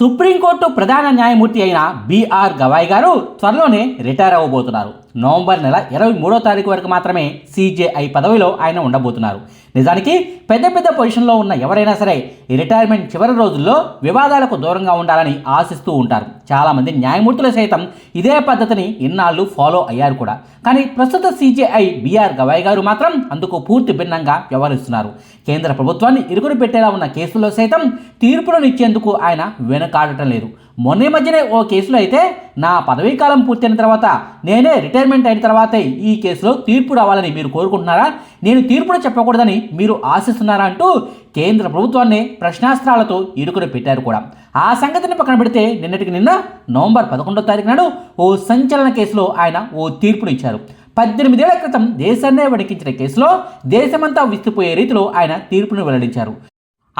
Supreme court ప్రధాన న్యాయమూర్తి అయిన బీఆర్ గవాయ్ గారు త్వరలోనే రిటైర్ అవ్వబోతున్నారు. నవంబర్ నెల ఇరవై మూడో తారీఖు వరకు మాత్రమే సీజేఐ పదవిలో ఆయన ఉండబోతున్నారు. నిజానికి పెద్ద పెద్ద పొజిషన్లో ఉన్న ఎవరైనా సరే రిటైర్మెంట్ చివరి రోజుల్లో వివాదాలకు దూరంగా ఉండాలని ఆశిస్తూ ఉంటారు. చాలామంది న్యాయమూర్తులు సైతం ఇదే పద్ధతిని ఇన్నాళ్ళు ఫాలో అయ్యారు కూడా. కానీ ప్రస్తుత సీజేఐ బీఆర్ గవాయ్ గారు మాత్రం అందుకు పూర్తి భిన్నంగా వ్యవహరిస్తున్నారు. కేంద్ర ప్రభుత్వాన్ని ఇరుగుడు పెట్టేలా ఉన్న కేసుల్లో సైతం తీర్పులను ఇచ్చేందుకు ఆయన వెనకాడటం లేదు. మొన్న మధ్యనే ఓ కేసులో అయితే నా పదవీ కాలం పూర్తయిన తర్వాత నేనే రిటైర్మెంట్ అయిన తర్వాతే ఈ కేసులో తీర్పు రావాలని మీరు కోరుకుంటున్నారా? నేను తీర్పును చెప్పకూడదని మీరు ఆశిస్తున్నారా అంటూ కేంద్ర ప్రభుత్వాన్ని ప్రశ్నాస్త్రాలతో ఇరుకుని పెట్టారు కూడా. ఆ సంగతిని పక్కన పెడితే నిన్నటికి నిన్న నవంబర్ పదకొండో తారీఖు నాడు ఓ సంచలన కేసులో ఆయన ఓ తీర్పును ఇచ్చారు. పద్దెనిమిదేళ్ళ క్రితం దేశాన్నే వణికించిన కేసులో దేశమంతా విస్తుపోయే రీతిలో ఆయన తీర్పును వెల్లడించారు.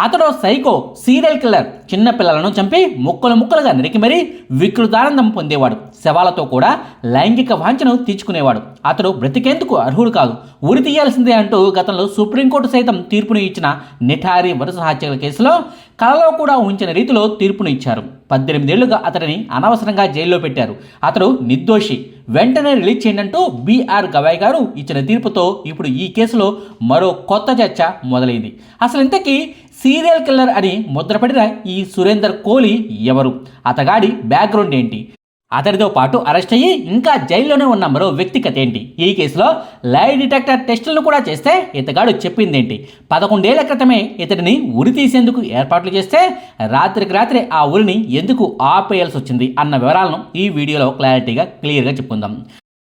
అతడు సైకో సీరియల్ కిల్లర్ చిన్న పిల్లలను చంపి ముక్కలు ముక్కలుగా నరికి మరీ వికృతానందం పొందేవాడు. శవాలతో కూడా లైంగిక వాంఛను తీర్చుకునేవాడు. అతడు బ్రతికేందుకు అర్హుడు కాదు. ఉరి తీయాల్సిందే అంటూ గతంలో సుప్రీంకోర్టు సైతం తీర్పును ఇచ్చిన నిఠారి వరుస హత్యల కేసులో కలలో కూడా ఉంచిన రీతిలో తీర్పును ఇచ్చారు. పద్దెనిమిదేళ్ళుగా అతడిని అనవసరంగా జైల్లో పెట్టారు. అతడు నిర్దోషి. వెంటనే రిలీజ్ చేయండి బీఆర్ గవాయ్ గారు ఇచ్చిన తీర్పుతో ఇప్పుడు ఈ కేసులో మరో కొత్త చర్చ మొదలైంది. అసలు ఇంతకీ సీరియల్ కిల్లర్ అని ముద్రపడిన ఈ సురేందర్ కోహ్లీ ఎవరు? అతగాడి బ్యాక్గ్రౌండ్ ఏంటి? అతడితో పాటు అరెస్ట్ అయ్యి ఇంకా జైల్లోనే ఉన్న మరో వ్యక్తి కథ ఏంటి? ఈ కేసులో లై డిటెక్టర్ టెస్టులను కూడా చేస్తే ఇతగాడు చెప్పిందేంటి? పదకొండేళ్ళ క్రితమే ఇతడిని ఉరి తీసేందుకు ఏర్పాట్లు చేస్తే రాత్రికి రాత్రి ఆ ఉరిని ఎందుకు ఆపేయాల్సి వచ్చింది అన్న వివరాలను ఈ వీడియోలో క్లారిటీగా క్లియర్గా చెప్పుకుందాం.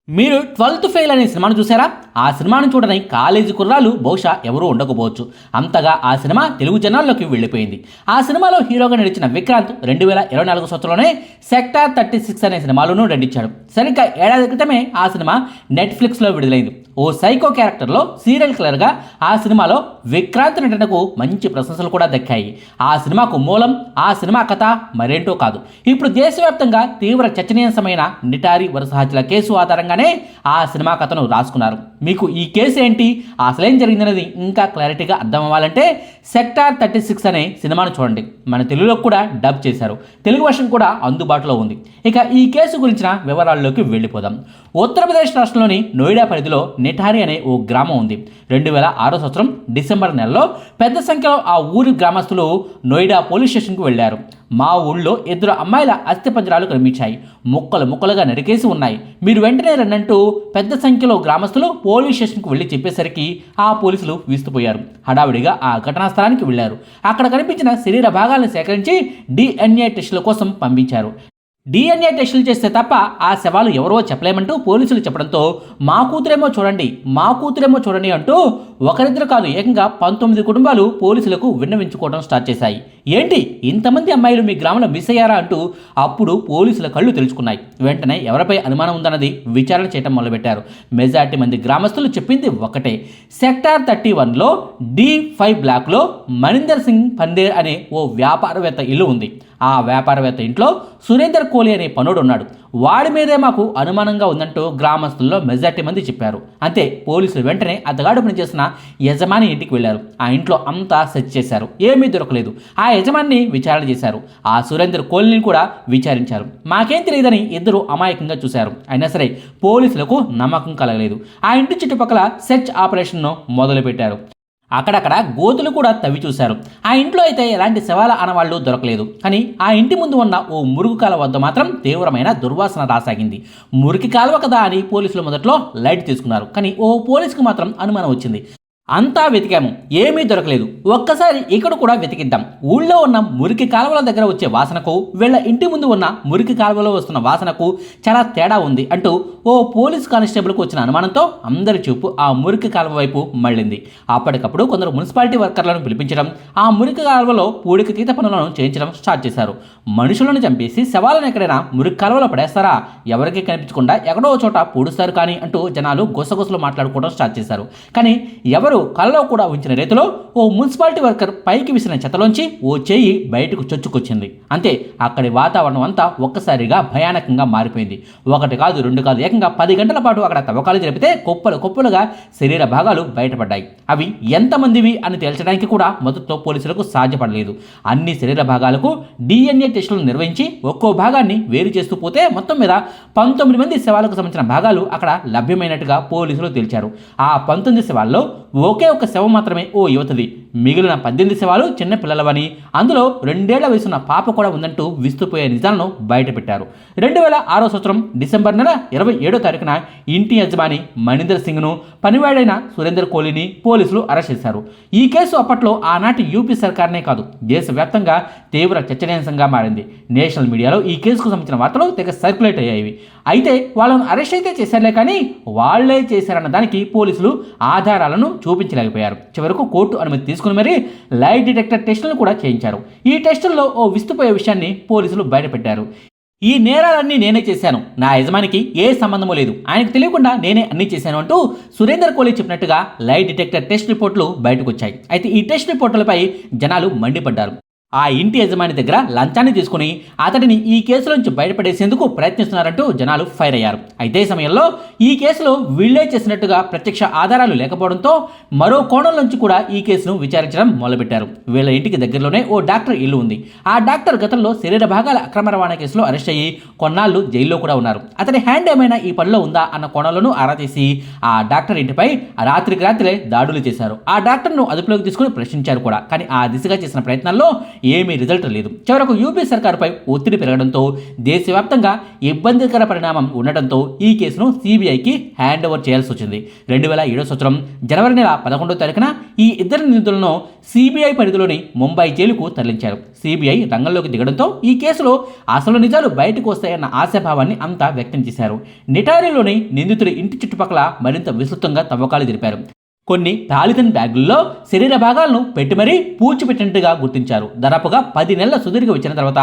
మీరు ట్వెల్త్ ఫెయిల్ అనే సినిమాను చూసారా ఆ సినిమాను చూడని కాలేజీ కుర్రాలు బహుశా ఎవరూ ఉండకపోవచ్చు. అంతగా ఆ సినిమా తెలుగు జనాల్లోకి వెళ్ళిపోయింది. ఆ సినిమాలో హీరోగా నడిచిన విక్రాంత్ రెండు వేల ఇరవై నాలుగు సంవత్సరంలోనే సెక్టార్ థర్టీ సిక్స్ అనే సినిమాలోనూ నటించాడు. సరిగ్గా ఏడాది క్రితమే ఆ సినిమా నెట్ఫ్లిక్స్లో విడుదలైంది. ఓ సైకో క్యారెక్టర్లో సీరియల్ కిల్లర్గా ఆ సినిమాలో విక్రాంత్ నటనకు మంచి ప్రశంసలు కూడా దక్కాయి. ఆ సినిమాకు మూలం ఆ సినిమా కథ మరేంటో కాదు. ఇప్పుడు దేశవ్యాప్తంగా తీవ్ర చర్చనీయాంశమైన నిటారి వరుస హత్యల కేసు ఆధారంగానే ఆ సినిమా కథను రాసుకున్నారు. మీకు ఈ కేసు ఏంటి? అసలేం జరిగిందనేది ఇంకా క్లారిటీగా అర్థం అవ్వాలంటే సెక్టార్ థర్టీ సిక్స్ అనే సినిమాను చూడండి. మన తెలుగులో కూడా డబ్ చేశారు. తెలుగు వర్షన్ కూడా అందుబాటులో ఉంది. ఇక ఈ కేసు గురించిన వివరాల్లోకి వెళ్ళిపోదాం. ఉత్తరప్రదేశ్ రాష్ట్రంలోని నోయిడా పరిధిలో నిఠారి అనే ఓ గ్రామం ఉంది. రెండు వేల ఆరో సంవత్సరం డిసెంబర్ నెలలో పెద్ద సంఖ్యలో ఆ ఊరి గ్రామస్తులు నోయిడా పోలీస్ స్టేషన్కు వెళ్ళారు మా ఊళ్ళో ఇద్దరు అమ్మాయిల అస్థిపంజరాలు కనిపించాయి. ముక్కలు ముక్కలుగా నరికేసి ఉన్నాయి. మీరు వెంటనే రండంటూ పెద్ద సంఖ్యలో గ్రామస్తులు పోలీస్ స్టేషన్కు వెళ్ళి చెప్పేసరికి ఆ పోలీసులు వీస్తుపోయారు. హడావిడిగా ఆ ఘటనా స్థలానికి వెళ్ళారు అక్కడ కనిపించిన శరీర భాగాలను సేకరించి డిఎన్ఏ టెస్టుల కోసం పంపించారు. డిఎన్ఏ టెస్టులు చేస్తే తప్ప ఆ శవాలు ఎవరో చెప్పలేమంటూ పోలీసులు చెప్పడంతో మా కూతురేమో చూడండి మా కూతురేమో చూడండి అంటూ ఒకరిద్దరు కాదు ఏకంగా పంతొమ్మిది కుటుంబాలు పోలీసులకు విన్నవించుకోవడం స్టార్ట్ చేశాయి. ఏంటి? ఇంతమంది అమ్మాయిలు మీ గ్రామంలో మిస్ అయ్యారా అంటూ అప్పుడు పోలీసుల కళ్ళు తెలుసుకున్నాయి. వెంటనే ఎవరిపై అనుమానం ఉందన్నది విచారణ చేయడం మొదలుపెట్టారు. మెజార్టీ మంది గ్రామస్తులు చెప్పింది ఒకటే. సెక్టార్ థర్టీ వన్లో డి ఫైవ్ బ్లాక్లో మణీందర్ సింగ్ పందేర్ అనే ఓ వ్యాపారవేత్త ఇల్లు ఉంది. ఆ వ్యాపారవేత్త ఇంట్లో సురేందర్ కోహ్లీ అనే పనుడు ఉన్నాడు వాడి మీదే మాకు అనుమానంగా ఉందంటూ గ్రామస్తుల్లో మెజార్టీ మంది చెప్పారు. అంతే పోలీసులు వెంటనే అతగాడు పనిచేసిన యజమాని ఇంటికి వెళ్ళారు. ఆ ఇంట్లో అంతా సెర్చ్ చేశారు. ఏమీ దొరకలేదు. ఆ యజమాని విచారణ చేశారు. ఆ సురేందర్ కోహ్లీని కూడా విచారించారు. మాకేం తెలియదని ఇద్దరు అమాయకంగా చూశారు. అయినా సరే పోలీసులకు నమ్మకం కలగలేదు. ఆ ఇంటి చుట్టుపక్కల సెర్చ్ ఆపరేషన్ను మొదలుపెట్టారు. అక్కడక్కడ గోతులు కూడా తవ్వి చూశారు. ఆ ఇంట్లో అయితే ఎలాంటి శవాల ఆనవాళ్ళు దొరకలేదు. కానీ ఆ ఇంటి ముందు ఉన్న ఓ మురుగు కాలువ వద్ద మాత్రం తీవ్రమైన దుర్వాసన రాసాగింది. మురికి కాలువ కదా అని పోలీసులు మొదట్లో లైట్ తీసుకున్నారు. కానీ ఓ పోలీసుకు మాత్రం అనుమానం వచ్చింది. అంతా వెతికాము. ఏమీ దొరకలేదు. ఒక్కసారి ఇక్కడ కూడా వెతికిద్దాం. ఊళ్ళో ఉన్న మురికి కాలువల దగ్గర వచ్చే వాసనకు వీళ్ళ ఇంటి ముందు ఉన్న మురికి కాలువలో వస్తున్న వాసనకు చాలా తేడా ఉంది అంటూ ఓ పోలీస్ కానిస్టేబుల్కు వచ్చిన అనుమానంతో అందరి చూపు ఆ మురికి కాలువ వైపు మళ్ళింది. అప్పటికప్పుడు కొందరు మున్సిపాలిటీ వర్కర్లను పిలిపించడం ఆ మురికి కాలువలో పూడిక తీత పనులను చేయించడం స్టార్ట్ చేశారు. మనుషులను చంపేసి శవాలను ఎక్కడైనా మురికి కాలువలో పడేస్తారా? ఎవరికి కనిపించకుండా ఎక్కడో చోట పూడుస్తారు కానీ అంటూ జనాలు గుసగుసలు మాట్లాడుకోవడం స్టార్ట్ చేశారు. కానీ ఎవరు ఎవ్వరూ కళ్ళలో కూడా ఉంచిన రీతిలో ఓ మున్సిపాలిటీ వర్కర్ పైకి విసిన చెత్తలోంచి ఓ చేయి బయటకు చొచ్చుకొచ్చింది. అంతే అక్కడి వాతావరణం అంతా ఒక్కసారిగా భయానకంగా మారిపోయింది. ఒకటి కాదు రెండు కాదు ఏకంగా పది గంటల పాటు అక్కడ తవ్వకాలు జరిపితే కుప్పలు కుప్పలుగా శరీర భాగాలు బయటపడ్డాయి. అవి ఎంతమందివి అని తేల్చడానికి కూడా మొదట్లో పోలీసులకు సాధ్యపడలేదు. అన్ని శరీర భాగాలకు డిఎన్ఏ టెస్టులు నిర్వహించి ఒక్కో భాగాన్ని వేరు చేస్తూ పోతే మొత్తం మీద పంతొమ్మిది మంది శవాలకు సంబంధించిన భాగాలు అక్కడ లభ్యమైనట్టుగా పోలీసులు తేల్చారు. ఆ పంతొమ్మిది శవాల్లో ఒకే ఒక శవం మాత్రమే ఓ యువతది. మిగిలిన పద్దెనిమిది శవాలు చిన్న పిల్లలవని అందులో రెండేళ్ళ వయసున్న పాప కూడా ఉందంటూ విస్తుపోయే నిజాలను బయటపెట్టారు. రెండు వేల ఆరో సంవత్సరం డిసెంబర్ నెల ఇరవై ఏడో తారీఖున ఇంటి యజమాని మణీందర్ సింగ్ను పనివాడైన సురేందర్ కోహ్లీని పోలీసులు అరెస్ట్ చేశారు. ఈ కేసు అప్పట్లో ఆనాటి యూపీ సర్కార్నే కాదు దేశవ్యాప్తంగా తీవ్ర చర్చనీయాంశంగా మారింది. నేషనల్ మీడియాలో ఈ కేసుకు సంబంధించిన వార్తలు తెగ సర్క్యులేట్ అయ్యాయి. అయితే వాళ్ళను అరెస్ట్ అయితే చేశారులే కానీ వాళ్ళే చేశారన్న దానికి పోలీసులు ఆధారాలను చూపించలేకపోయారు. చివరకు కోర్టు అనుమతి తీసుకుని మరీ లై డిటెక్టర్ టెస్టులను కూడా చేయించారు. ఈ టెస్టుల్లో ఓ విస్తుపోయే విషయాన్ని పోలీసులు బయటపెట్టారు. ఈ నేరాలన్నీ నేనే చేశాను. నా యజమానికి ఏ సంబంధము లేదు. ఆయనకు తెలియకుండా నేనే అన్ని చేశాను అంటూ సురేందర్ కోహ్లీ చెప్పినట్టుగా లై డిటెక్టర్ టెస్ట్ రిపోర్ట్లు బయటకు వచ్చాయి అయితే ఈ టెస్ట్ రిపోర్టులపై జనాలు మండిపడ్డారు. ఆ ఇంటి యజమాని దగ్గర లంచాన్ని తీసుకుని అతడిని ఈ కేసులోంచి బయటపడేసేందుకు ప్రయత్నిస్తున్నారంటూ జనాలు ఫైర్ అయ్యారు. అయితే సమయంలో ఈ కేసులో వీళ్ళే చేసినట్టుగా ప్రత్యక్ష ఆధారాలు లేకపోవడంతో మరో కోణం నుంచి కూడా ఈ కేసును విచారించడం మొదలుపెట్టారు. వీళ్ళ ఇంటికి దగ్గరలోనే ఓ డాక్టర్ ఇల్లు ఉంది. ఆ డాక్టర్ గతంలో శరీర భాగాల అక్రమ రవాణా కేసులో అరెస్ట్ అయ్యి కొన్నాళ్ళు జైల్లో కూడా ఉన్నారు. అతని హ్యాండ్ ఏమైనా ఈ పనిలో ఉందా అన్న కోణంలోనూ ఆరా తీసి ఆ డాక్టర్ ఇంటిపై రాత్రికి రాత్రే దాడులు చేశారు. ఆ డాక్టర్ను అదుపులోకి తీసుకుని ప్రశ్నించారు కూడా. కానీ ఆ దిశగా చేసిన ప్రయత్నాల్లో ఏమీ రిజల్ట్ లేదు. చివరకు యూపీ సర్కార్పై ఒత్తిడి పెరగడంతో దేశవ్యాప్తంగా ఇబ్బందికర పరిణామం ఉండటంతో ఈ కేసును సిబిఐకి హ్యాండ్ ఓవర్ చేయాల్సి వచ్చింది. రెండు వేల ఏడో సంవత్సరం జనవరి నెల పదకొండో తారీఖున ఈ ఇద్దరు నిందితులను సిబిఐ పరిధిలోని ముంబై జైలుకు తరలించారు. సిబిఐ రంగంలోకి దిగడంతో ఈ కేసులో అసలు నిజాలు బయటకు వస్తాయన్న ఆశాభావాన్ని అంతా వ్యక్తం చేశారు. నిటారిలోని నిందితుడి ఇంటి చుట్టుపక్కల మరింత విస్తృతంగా తవ్వకాలు జరిపారు. కొన్ని తాలిదన్ బ్యాగుల్లో శరీర భాగాలను పెట్టి మరీ పూడ్చిపెట్టినట్టుగా గుర్తించారు. దాదాపుగా పది నెలల సుదీర్ఘ విచారణ తర్వాత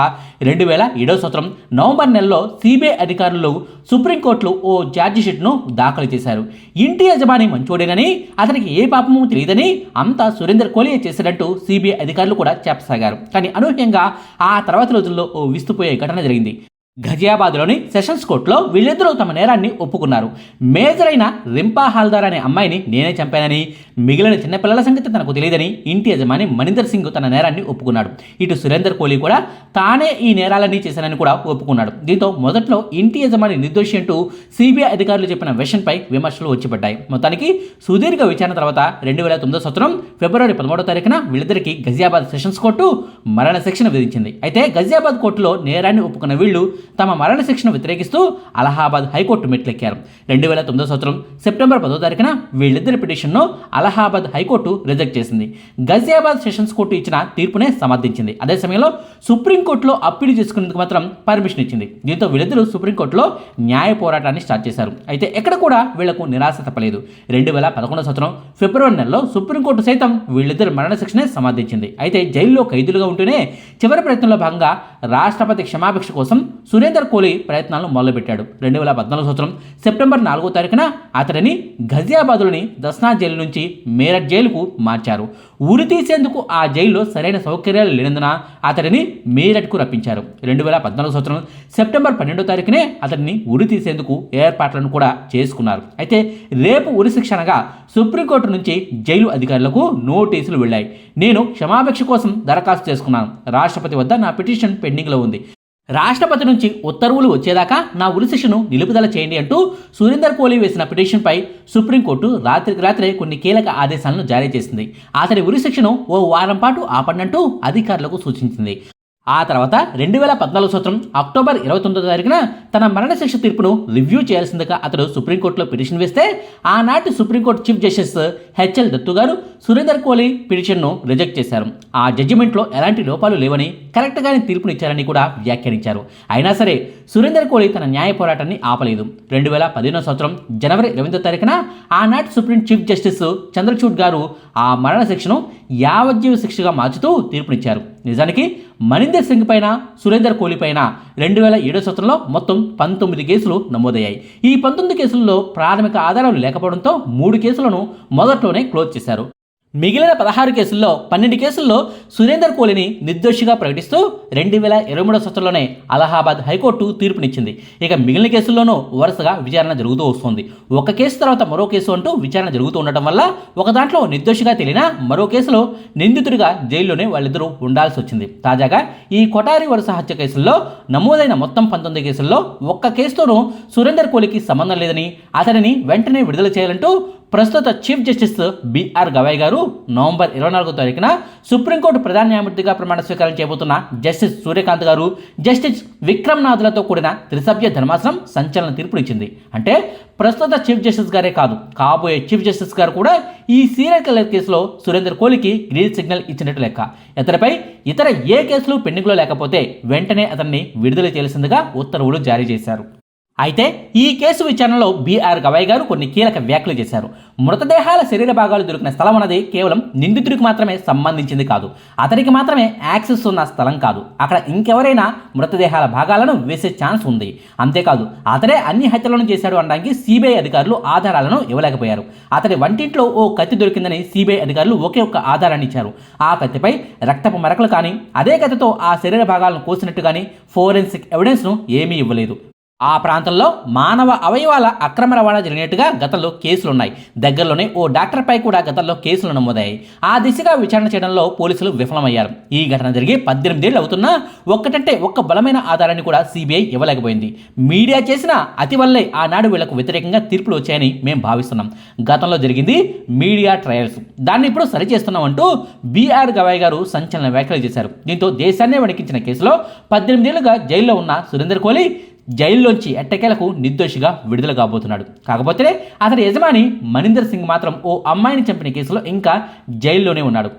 రెండు వేల ఏడో సంవత్సరం నవంబర్ నెలలో సిబిఐ అధికారులు సుప్రీంకోర్టులో ఓ ఛార్జ్ షీట్ను దాఖలు చేశారు. ఇంటి యజమాని మంచోడేనని అతనికి ఏ పాపము తెలియదని అంతా సురేందర్ కోహ్లీ చేసినట్టు సిబిఐ అధికారులు కూడా చెప్పసాగారు. కానీ అనూహ్యంగా ఆ తర్వాత రోజుల్లో ఓ విస్తుపోయే ఘటన జరిగింది. ఘజియాబాద్లోని సెషన్స్ కోర్టులో వీళ్ళిద్దరూ తమ నేరాన్ని ఒప్పుకున్నారు. మేజర్ అయిన రింపా హాల్దార్ అనే అమ్మాయిని నేనే చంపానని మిగిలిన చిన్నపిల్లల సంగతి తనకు తెలియదని ఇంటి యజమాని మణీందర్ సింగ్ తన నేరాన్ని ఒప్పుకున్నాడు. ఇటు సురేందర్ కోహ్లీ కూడా తానే ఈ నేరాలన్నీ చేశానని కూడా ఒప్పుకున్నాడు. దీంతో మొదట్లో ఇంటి యజమాని నిర్దోషి అంటూ సిబిఐ అధికారులు చెప్పిన వెషన్పై విమర్శలు వచ్చిపడ్డాయి. మొత్తానికి సుదీర్ఘ విచారణ తర్వాత రెండు వేల తొమ్మిదో సంవత్సరం ఫిబ్రవరి పదమూడో తారీఖున వీళ్ళిద్దరికీ గజియాబాద్ సెషన్స్ కోర్టు మరణ శిక్షణ విధించింది. అయితే గజియాబాద్ కోర్టులో నేరాన్ని ఒప్పుకున్న వీళ్ళు తమ మరణశిక్షను వ్యతిరేకిస్తూ అలహాబాద్ హైకోర్టు మెట్లెక్కారు. రెండు వేల తొమ్మిదో సంవత్సరం సెప్టెంబర్ పదో తారీఖున వీళ్ళిద్దరి పిటిషన్ను అలహాబాద్ హైకోర్టు రిజెక్ట్ చేసింది. గజియాబాద్ సెషన్స్ కోర్టు ఇచ్చిన తీర్పునే సమర్థించింది. అదే సమయంలో సుప్రీంకోర్టులో అప్పీల్ చేసుకునేందుకు మాత్రం పర్మిషన్ ఇచ్చింది. దీంతో వీళ్ళిద్దరూ సుప్రీంకోర్టులో న్యాయ పోరాటాన్ని స్టార్ట్ చేశారు. అయితే ఎక్కడ కూడా వీళ్ళకు నిరాశ తప్పలేదు. రెండు వేల పదకొండో సంవత్సరం ఫిబ్రవరి నెలలో సుప్రీంకోర్టు సైతం వీళ్ళిద్దరు మరణ శిక్షనే సమర్థించింది. అయితే జైల్లో ఖైదీలుగా ఉంటూనే చివరి ప్రయత్నంలో భాగంగా రాష్ట్రపతి క్షమాభిక్ష కోసం సురేందర్ కోహ్లీ ప్రయత్నాలను మొదలుపెట్టాడు. రెండు వేల పద్నాలుగు సంవత్సరం సెప్టెంబర్ నాలుగో తారీఖున అతడిని ఘజియాబాద్లోని దస్నా జైలు నుంచి మేరట్ జైలుకు మార్చారు. ఉరి తీసేందుకు ఆ జైల్లో సరైన సౌకర్యాలు లేనందున అతడిని మేరట్కు రప్పించారు. రెండు వేల పద్నాలుగు సంవత్సరం సెప్టెంబర్ పన్నెండో తారీఖునే అతడిని ఉరి తీసేందుకు ఏర్పాట్లను కూడా చేసుకున్నారు. అయితే రేపు ఉరి శిక్షణగా సుప్రీంకోర్టు నుంచి జైలు అధికారులకు నోటీసులు వెళ్ళాయి నేను క్షమాభిక్ష కోసం దరఖాస్తు చేసుకున్నాను. రాష్ట్రపతి వద్ద నా పిటిషన్ పెండింగ్లో ఉంది. రాష్ట్రపతి నుంచి ఉత్తర్వులు వచ్చేదాకా నా ఉరి శిక్షను నిలుపుదల చేయండి అంటూ సురేందర్ కోహ్లీ వేసిన పిటిషన్పై సుప్రీంకోర్టు రాత్రికి రాత్రే కొన్ని కీలక ఆదేశాలను జారీ చేసింది. అతడి ఉరి శిక్షను ఓ వారం పాటు ఆపండంటూ అధికారులకు సూచించింది. ఆ తర్వాత రెండు వేల పద్నాలుగు సంవత్సరం అక్టోబర్ ఇరవై తొమ్మిదో తారీఖున తన మరణశిక్ష తీర్పును రివ్యూ చేయాల్సిందిగా అతడు సుప్రీంకోర్టులో పిటిషన్ వేస్తే ఆనాటి supreme court chief justice H L Dattu గారు సురేందర్ కోహ్లీ పిటిషన్ను రిజెక్ట్ చేశారు. ఆ జడ్జిమెంట్లో ఎలాంటి లోపాలు లేవని కరెక్ట్గానే తీర్పునిచ్చారని కూడా వ్యాఖ్యానించారు. అయినా సరే సురేందర్ కోహ్లీ తన న్యాయ పోరాటాన్ని ఆపలేదు. రెండు వేల పదిహేనో సంవత్సరం జనవరి ఇరవై తారీఖున ఆనాటి సుప్రీం చీఫ్ జస్టిస్ చంద్రచూడ్ గారు ఆ మరణ శిక్షను యావజ్జీవ శిక్షగా మార్చుతూ తీర్పునిచ్చారు. నిజానికి మణిందర్ సింగ్ పైన సురేందర్ కోహ్లీ పైన రెండు వేల ఏడో సంవత్సరంలో మొత్తం పంతొమ్మిది కేసులు నమోదయ్యాయి. ఈ పంతొమ్మిది కేసుల్లో ప్రాథమిక ఆధారాలు లేకపోవడంతో మూడు కేసులను మొదట్లోనే క్లోజ్ చేశారు. మిగిలిన పదహారు కేసుల్లో పన్నెండు కేసుల్లో సురేందర్ కోహ్లీని నిర్దోషిగా ప్రకటిస్తూ రెండు వేల ఇరవై మూడో సంవత్సరంలోనే అలహాబాద్ హైకోర్టు తీర్పునిచ్చింది. ఇక మిగిలిన కేసుల్లోనూ వరుసగా విచారణ జరుగుతూ వస్తుంది. ఒక కేసు తర్వాత మరో కేసు అంటూ విచారణ జరుగుతూ ఉండటం వల్ల ఒక దాంట్లో నిర్దోషిగా తేలినా మరో కేసులో నిందితుడిగా జైల్లోనే వాళ్ళిద్దరూ ఉండాల్సి వచ్చింది. తాజాగా ఈ కొటారి వరుస హత్య కేసుల్లో నమోదైన మొత్తం పంతొమ్మిది కేసుల్లో ఒక్క కేసుతోనూ సురేందర్ కోహ్లీకి సంబంధం లేదని అతనిని వెంటనే విడుదల చేయాలంటూ ప్రస్తుత చీఫ్ జస్టిస్ బిఆర్ గవాయ్ గారు నవంబర్ ఇరవై నాలుగో తారీఖున సుప్రీంకోర్టు ప్రధాన న్యాయమూర్తిగా ప్రమాణ స్వీకారం చేయబోతున్న జస్టిస్ సూర్యకాంత్ గారు జస్టిస్ విక్రమ్నాథులతో కూడిన త్రిసభ్య ధర్మాసనం సంచలన తీర్పునిచ్చింది అంటే ప్రస్తుత చీఫ్ జస్టిస్ గారే కాదు కాబోయే చీఫ్ జస్టిస్ గారు కూడా ఈ సీరియల్ కిల్లర్ కేసులో సురేందర్ కోహ్లీకి గ్రీన్ సిగ్నల్ ఇచ్చినట్టు లెక్క. ఇతరపై ఇతర ఏ కేసులు పెండింగ్లో లేకపోతే వెంటనే అతన్ని విడుదల చేయాల్సిందిగా ఉత్తర్వులు జారీ చేశారు. అయితే ఈ కేసు విచారణలో బీఆర్ గవాయ్ గారు కొన్ని కీలక వ్యాఖ్యలు చేశారు. మృతదేహాల శరీర భాగాలు దొరికిన స్థలం అన్నది కేవలం నిందితుడికి మాత్రమే సంబంధించింది కాదు. అతనికి మాత్రమే యాక్సెస్ ఉన్న స్థలం కాదు. అక్కడ ఇంకెవరైనా మృతదేహాల భాగాలను వేసే ఛాన్స్ ఉంది. అంతేకాదు అతడే అన్ని హత్యలను చేశాడు అనడానికి సిబిఐ అధికారులు ఆధారాలను ఇవ్వలేకపోయారు. అతడి వంటింట్లో ఓ కత్తి దొరికిందని సిబిఐ అధికారులు ఒకే ఒక్క ఆధారాన్ని ఇచ్చారు. ఆ కత్తిపై రక్తపు మరకలు కానీ అదే కత్తితో ఆ శరీర భాగాలను కోసినట్టు కానీ ఫోరెన్సిక్ ఎవిడెన్స్ను ఏమీ ఇవ్వలేదు. ఆ ప్రాంతంలో మానవ అవయవాల అక్రమ రవాణా జరిగినట్టుగా గతంలో కేసులున్నాయి దగ్గరలోనే ఓ డాక్టర్పై కూడా గతంలో కేసులు నమోదయ్యాయి. ఆ దిశగా విచారణ చేయడంలో పోలీసులు విఫలమయ్యారు. ఈ ఘటన జరిగి పద్దెనిమిదేళ్ళు అవుతున్నా ఒక్కటంటే ఒక్క బలమైన ఆధారాన్ని కూడా సిబిఐ ఇవ్వలేకపోయింది. మీడియా చేసిన అతి వల్లే ఆనాడు వీళ్ళకు వ్యతిరేకంగా తీర్పులు వచ్చాయని మేము భావిస్తున్నాం. గతంలో జరిగింది మీడియా ట్రయల్స్. దాన్ని ఇప్పుడు సరిచేస్తున్నామంటూ బీఆర్ గవాయ్ గారు సంచలన వ్యాఖ్యలు చేశారు. దీంతో దేశాన్నే వణికించిన కేసులో పద్దెనిమిదేళ్ళుగా జైల్లో ఉన్న సురేందర్ కోహ్లీ జైల్లోంచి ఎట్టకేలకు నిర్దోషిగా విడుదల కాబోతున్నాడు. కాకపోతే అతని యజమాని మణీందర్ సింగ్ మాత్రం ఓ అమ్మాయిని చంపిన కేసులో ఇంకా జైల్లోనే ఉన్నాడు.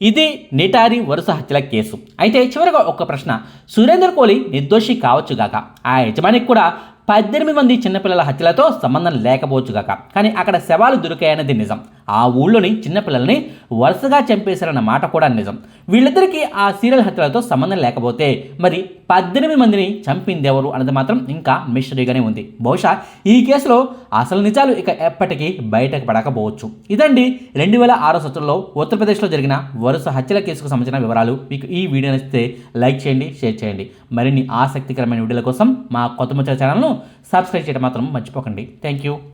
ఇది నిటారి వరుస హత్యల కేసు. అయితే చివరిగా ఒక ప్రశ్న. సురేందర్ కోహ్లీ నిర్దోషి కావచ్చుగాక ఆ యజమానికి కూడా పద్దెనిమిది మంది చిన్నపిల్లల హత్యలతో సంబంధం లేకపోవచ్చుగాక కానీ అక్కడ శవాలు దొరికాయన్నది నిజం. ఆ ఊళ్ళోని చిన్నపిల్లల్ని వరుసగా చంపేశారన్న మాట కూడా నిజం. వీళ్ళిద్దరికీ ఆ సీరియల్ హత్యలతో సంబంధం లేకపోతే మరి పద్దెనిమిది మందిని చంపింది ఎవరు అన్నది మాత్రం ఇంకా మిస్టరీగానే ఉంది. బహుశా ఈ కేసులో అసలు నిజాలు ఇక ఎప్పటికీ బయటకు పడకపోవచ్చు. ఇదండి రెండు వేల ఆరో సంవత్సరంలో ఉత్తరప్రదేశ్లో జరిగిన వరుస హత్యల కేసుకు సంబంధించిన వివరాలు. మీకు ఈ వీడియో నచ్చితే లైక్ చేయండి షేర్ చేయండి. మరిన్ని ఆసక్తికరమైన వీడియోల కోసం మా కొత్త ముచ్చల ఛానల్ను సబ్స్క్రైబ్ చేయడం మాత్రం మర్చిపోకండి. Thank you